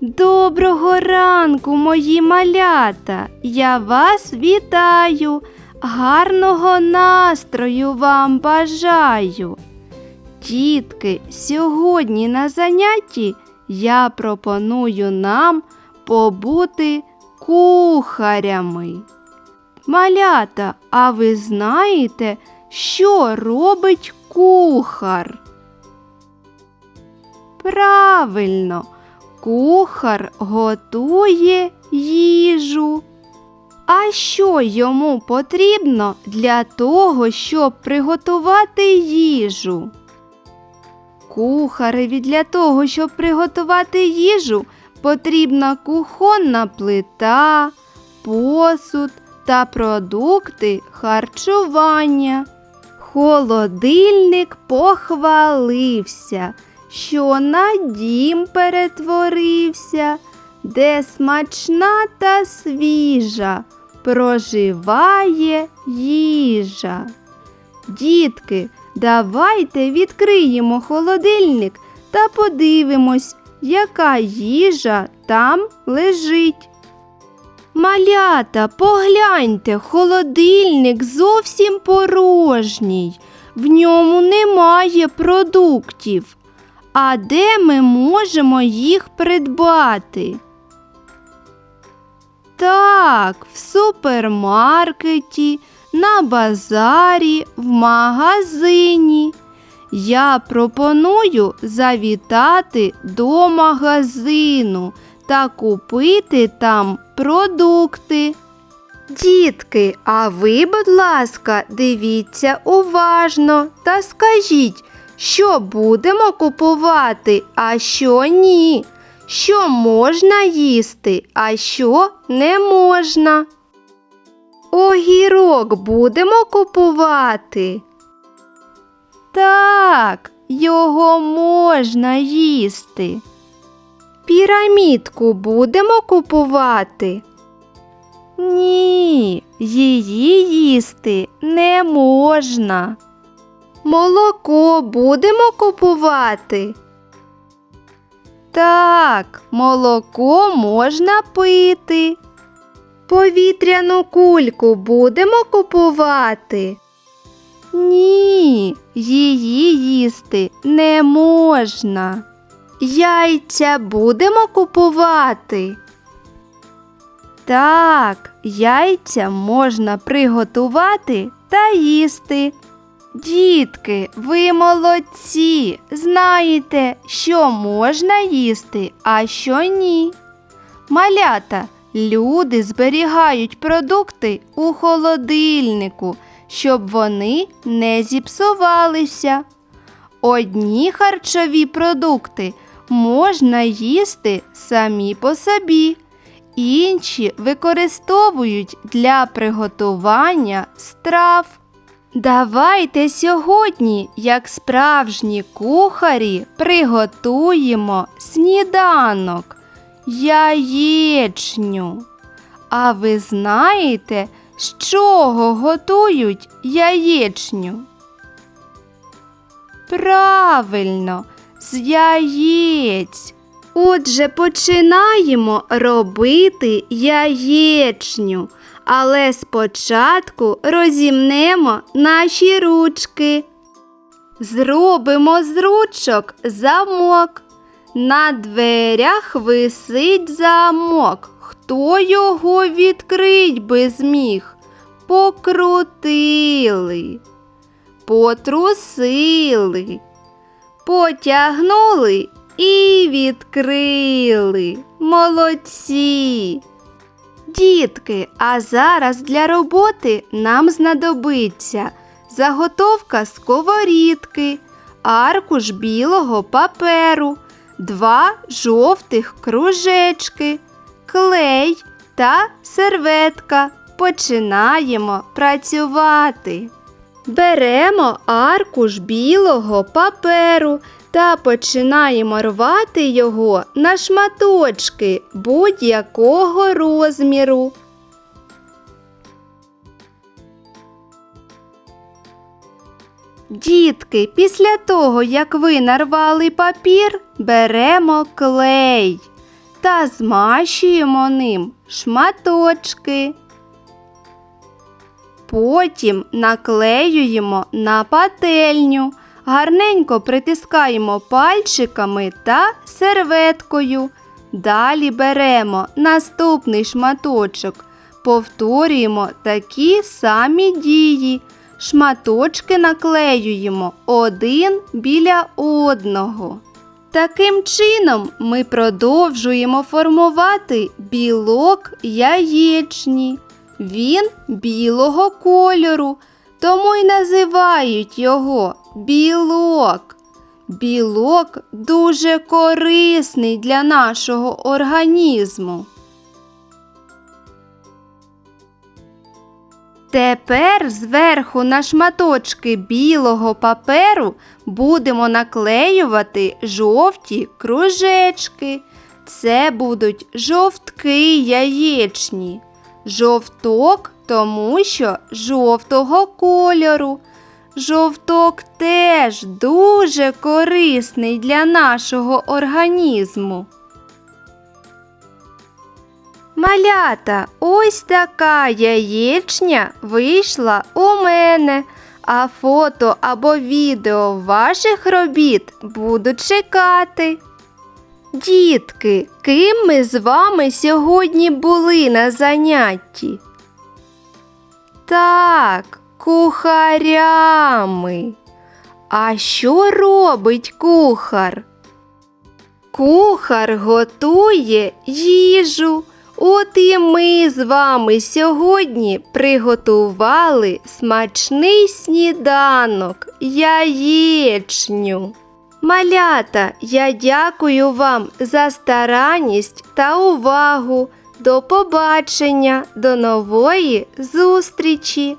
Доброго ранку, мої малята! Я вас вітаю, гарного настрою вам бажаю. Дітки, сьогодні на занятті я пропоную нам побути кухарями. Малята, а ви знаєте, що робить кухар? Правильно, кухар готує їжу. А що йому потрібно для того, щоб приготувати їжу? Кухареві для того, щоб приготувати їжу, потрібна кухонна плита, посуд та продукти харчування. Холодильник похвалився, що на дім перетворився, де смачна та свіжа проживає їжа. Дітки, давайте відкриємо холодильник та подивимось, яка їжа там лежить. Малята, погляньте, холодильник зовсім порожній, в ньому немає продуктів. А де ми можемо їх придбати? Так, в супермаркеті, на базарі, в магазині. Я пропоную завітати до магазину та купити там продукти. Дітки, а ви, будь ласка, дивіться уважно та скажіть, що будемо купувати, а що ні, що можна їсти, а що не можна. Огірок будемо купувати. Так, його можна їсти. Пірамідку будемо купувати? Ні, її їсти не можна. Молоко будемо купувати? Так, молоко можна пити. Повітряну кульку будемо купувати? Ні, її їсти не можна. Яйця будемо купувати? Так, яйця можна приготувати та їсти. Дітки, ви молодці, знаєте, що можна їсти, а що ні. Малята, люди зберігають продукти у холодильнику, щоб вони не зіпсувалися. Одні харчові продукти можна їсти самі по собі, інші використовують для приготування страв. Давайте сьогодні, як справжні кухарі, приготуємо сніданок, яєчню. А ви знаєте, з чого готують яєчню? Правильно, з яєць. Отже, починаємо робити яєчню, але спочатку розімнемо наші ручки. Зробимо з ручок замок. На дверях висить замок. Хто його відкрить би зміг? Покрутили, потрусили, потягнули і відкрили. Молодці. Дітки, а зараз для роботи нам знадобиться заготовка сковорідки, аркуш білого паперу, два жовтих кружечки, клей та серветка. Починаємо працювати. Беремо аркуш білого паперу та починаємо рвати його на шматочки будь-якого розміру. Дітки, після того, як ви нарвали папір, беремо клей та змащуємо ним шматочки. Потім наклеюємо на пательню, гарненько притискаємо пальчиками та серветкою. Далі беремо наступний шматочок, повторюємо такі самі дії. Шматочки наклеюємо один біля одного. Таким чином ми продовжуємо формувати білок яєчні. Він білого кольору, тому й називають його білок. Білок дуже корисний для нашого організму. Тепер зверху на шматочки білого паперу будемо наклеювати жовті кружечки. Це будуть жовтки яєчні. Жовток, тому що жовтого кольору. Жовток теж дуже корисний для нашого організму. Малята, ось така яєчня вийшла у мене, а фото або відео ваших робіт буду чекати. Дітки, ким ми з вами сьогодні були на занятті? Так, кухарями. А що робить кухар? Кухар готує їжу. От і ми з вами сьогодні приготували смачний сніданок, яєчню. Малята, я дякую вам за старанність та увагу. До побачення, до нової зустрічі!